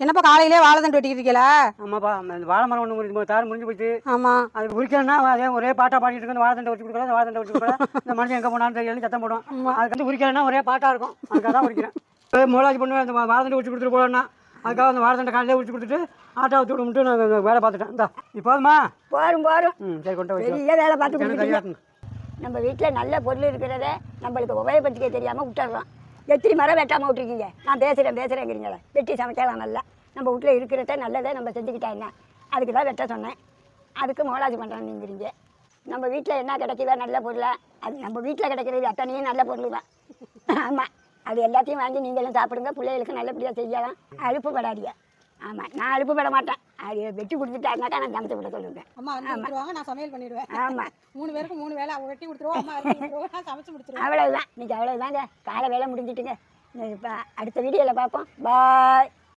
என்னப்பா காலையிலே வாழை தண்டு வெட்டிக்கிட்டு இருக்கீங்களா ஆமாப்பா அந்த வாழை மரம் ஒன்று முடிஞ்சு தார் முடிஞ்சு போச்சு ஆமாம் அது உரிக்கணும்னா அதே ஒரே பாட்டா பாடிட்டு இருக்கு. வாழை தண்டை வச்சு கொடுக்கல வாழை தண்டை வச்சு கொடுக்கல. இந்த மனுஷன் எங்கே போனாலும் தெரியல சத்தம் போடும் அதுக்கு வந்து உரிக்கலைன்னா ஒரே பாட்டா இருக்கும். அதுக்காக தான் உரிக்கிறேன். மூலாஜி பண்ணுவேன் அந்த வாழை தண்டை வச்சு கொடுத்துட்டு போகலன்னா அதுக்காக அந்த வாழை தண்டை காலையிலே வச்சு கொடுத்துட்டு ஆட்டோ வச்சு விட்டு நான் வேலை பார்த்துட்டேன். இந்தா நீ போதுமா? போரும் போரும். ம் சரி கொண்டு வச்சு பெரிய வேலை பார்த்து நம்ம வீட்டில் நல்ல பொருள் இருக்கிறத நம்மளுக்கு உபயோகப்படுத்திக்க தெரியாமல் விட்டுறோம் எத்தனை மரம் வெட்டாமல் விட்டுருக்கீங்க? நான் பேசுகிறேன் பேசுகிறேங்கிறீங்களே வெட்டி சமைக்கலாம் நல்லா. நம்ம வீட்டில் இருக்கிறத நல்லதை நம்ம செஞ்சுக்கிட்டா என்ன? அதுக்கு தான் வெட்ட சொன்னேன். அதுக்கு மோலாஜி பண்ணுறேன்னுங்கிறீங்க நம்ம வீட்டில் என்ன கிடைக்குதோ நல்ல பொருளை அது நம்ம வீட்டில் கிடைக்கிறது அத்தனையும் நல்ல பொருள் தான். ஆமாம் அது எல்லாத்தையும் வாங்கி நீங்களும் சாப்பிடுங்க. பிள்ளைகளுக்கு நல்லபடியாக செய்யலாம். அழுப்புப்படாதீங்க. ஆமாம் நான் அழுப்புப்பட மாட்டேன். அது வெட்டி கொடுத்துட்டாருனாக்கா நான் சமைச்சு விட சொல்லுவேன். அம்மா கொடுத்துருவாங்க நான் சமையல் பண்ணிடுவேன். ஆமாம் மூணு பேருக்கு மூணு வேலை வெட்டி கொடுத்துருவோம் அம்மா நான் சமைச்சு முடிச்சிருவேன் அவ்வளவுதான். இன்னைக்கு அவ்வளவுதாங்க. காலை வேலை முடிஞ்சிட்டுங்க. இப்போ அடுத்த வீடியோவில் பார்ப்போம். பாய்